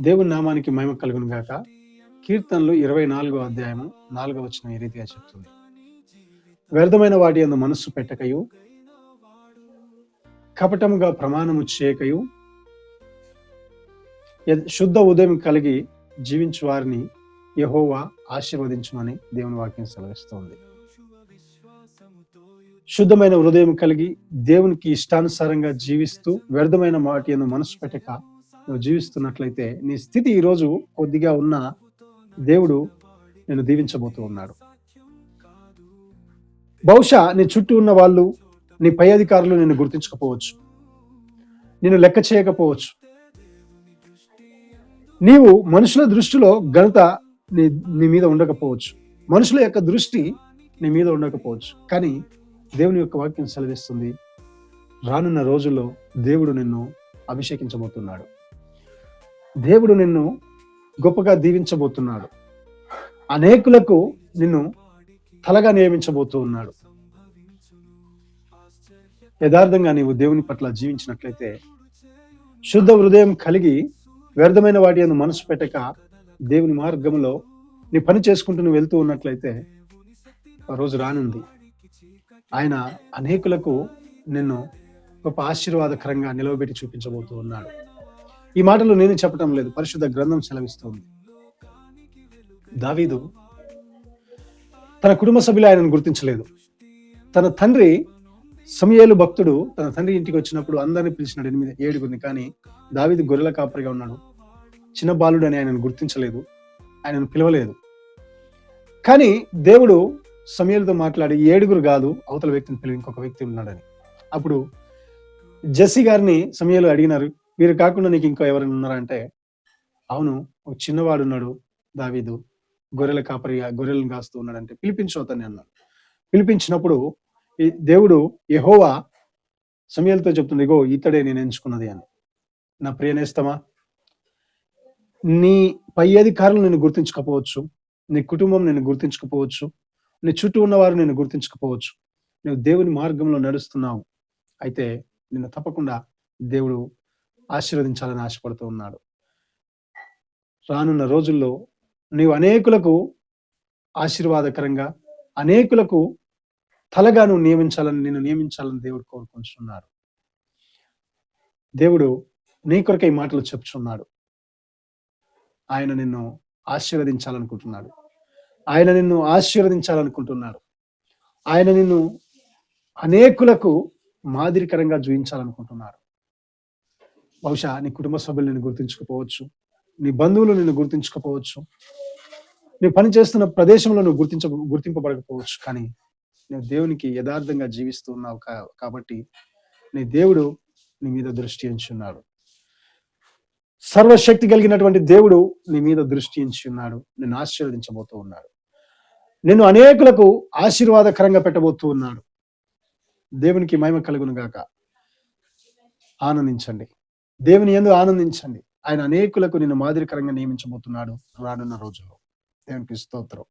దేవుని నామానికి మహిమ కలుగును గాక. కీర్తనలు ఇరవై నాలుగో అధ్యాయము నాలుగో వచ్చిన ఈ రీతిగా చెప్తుంది. వ్యర్థమైన వాటి అందు మనస్సు పెట్టకయు. కపటముగా ప్రమాణము చేయకయు. శుద్ధ ఉదయం కలిగి జీవించు వారిని యహోవా ఆశీర్వదించమని దేవుని వాక్యం సెలవిస్తోంది. శుద్ధమైన హృదయం కలిగి దేవునికి ఇష్టానుసారంగా జీవిస్తూ వ్యర్థమైన వాటి యందు మనసు పెట్టక నువ్వు జీవిస్తున్నట్లయితే నీ స్థితి ఈరోజు కొద్దిగా ఉన్న దేవుడు నేను దీవించబోతూ ఉన్నాడు. బహుశా నీ చుట్టూ ఉన్న వాళ్ళు నీ పై అధికారులు నిన్ను గుర్తించకపోవచ్చు. నిన్ను లెక్క చేయకపోవచ్చు. నీవు మనుషుల దృష్టిలో ఘనత నీ నీ మీద ఉండకపోవచ్చు. మనుషుల యొక్క దృష్టి నీ మీద ఉండకపోవచ్చు. కానీ దేవుని యొక్క వాక్యం సెలవిస్తుంది రానున్న రోజుల్లో దేవుడు నిన్ను అభిషేకించబోతున్నాడు. దేవుడు నిన్ను గొప్పగా దీవించబోతున్నాడు. అనేకులకు నిన్ను తలగా నియమించబోతూ ఉన్నాడు యథార్థంగా నీవు దేవుని పట్ల జీవించినట్లయితే శుద్ధ హృదయం కలిగి వ్యర్థమైన వాటి అని మనసు పెట్టక దేవుని మార్గంలో నీ పని చేసుకుంటూ నువ్వు వెళ్తూ ఉన్నట్లయితే ఆ రోజు రానుంది. ఆయన అనేకులకు నిన్ను గొప్ప ఆశీర్వాదకరంగా నిలవబెట్టి చూపించబోతూ ఉన్నాడు. ఈ మాటలు నేను చెప్పటం లేదు. పరిశుద్ధ గ్రంథం సెలవిస్తోంది. దావీదు తన కుటుంబ సభ్యులు ఆయనను గుర్తించలేదు. తన తండ్రి సమయాలు భక్తుడు తన తండ్రి ఇంటికి వచ్చినప్పుడు అందరిని పిలిచినాడు. ఎనిమిది ఏడుగురిని కానీ దావీదు గొర్రెల కాపరిగా ఉన్నాడు. చిన్న బాలుడు అని ఆయనను గుర్తించలేదు. ఆయనను పిలవలేదు. కానీ దేవుడు సమయలతో మాట్లాడి ఏడుగురు కాదు అవతల వ్యక్తిని పిలివి ఇంకొక వ్యక్తి ఉన్నాడని. అప్పుడు జెస్సీ గారిని సమయాలు అడిగినారు. వీరు కాకుండా నీకు ఇంకో ఎవరైనా ఉన్నారంటే అవును ఒక చిన్నవాడు ఉన్నాడు దావీదు గొర్రెల కాపరిగా గొర్రెలను కాస్తూ ఉన్నాడంటే పిలిపించవతని అన్నాడు. పిలిపించినప్పుడు ఈ దేవుడు యహోవా సమయాలతో చెప్తుంది ఇగో ఇతడే నేను ఎంచుకున్నది అని. నా ప్రియనేస్తమా నీ పై అధికారులు నేను గుర్తించకపోవచ్చు నీ కుటుంబం నేను గుర్తించకపోవచ్చు నీ చుట్టూ ఉన్నవారు నేను గుర్తించకపోవచ్చు నువ్వు దేవుని మార్గంలో నడుస్తున్నావు. అయితే నిన్ను తప్పకుండా దేవుడు ఆశీర్వదించాలని ఆశపడుతూ ఉన్నాడు. రానున్న రోజుల్లో నీవు అనేకులకు ఆశీర్వాదకరంగా అనేకులకు తలగా నువ్వు నియమించాలని నేను నియమించాలని దేవుడు కోరుకుంటున్నాడు. దేవుడు నీ కొరకు ఈ మాటలు చెప్తున్నాడు. ఆయన నిన్ను ఆశీర్వదించాలనుకుంటున్నాడు. ఆయన నిన్ను ఆశీర్వదించాలనుకుంటున్నాడు. ఆయన నిన్ను అనేకులకు మాదిరికరంగా చూపించాలనుకుంటున్నాడు బహుశా నీ కుటుంబ సభ్యులు నిన్ను గుర్తించకపోవచ్చు. నీ బంధువులు నిన్ను గుర్తించకపోవచ్చు. నీ పని చేస్తున్న ప్రదేశంలో నువ్వు గుర్తించ గుర్తింపబడకపోవచ్చు. కానీ నువ్వు దేవునికి యథార్థంగా జీవిస్తూ ఉన్నావు కాబట్టి నీ దేవుడు నీ మీద దృష్టి ఉంచున్నాడు సర్వశక్తి కలిగినటువంటి దేవుడు నీ మీద దృష్టి ఉన్నాడు నిన్ను ఆశీర్వదించబోతూ ఉన్నాడు. నిన్ను అనేకులకు ఆశీర్వాదకరంగా పెట్టబోతూ ఉన్నాడు. దేవునికి మహిమ కలుగును గాక. ఆనందించండి. దేవుని ఎందు ఆనందించండి. ఆయన అనేకులకు నిన్ను మాదిరికరంగా నియమించబోతున్నాడు రానున్న రోజుల్లో. దేవునికి స్తోత్రం.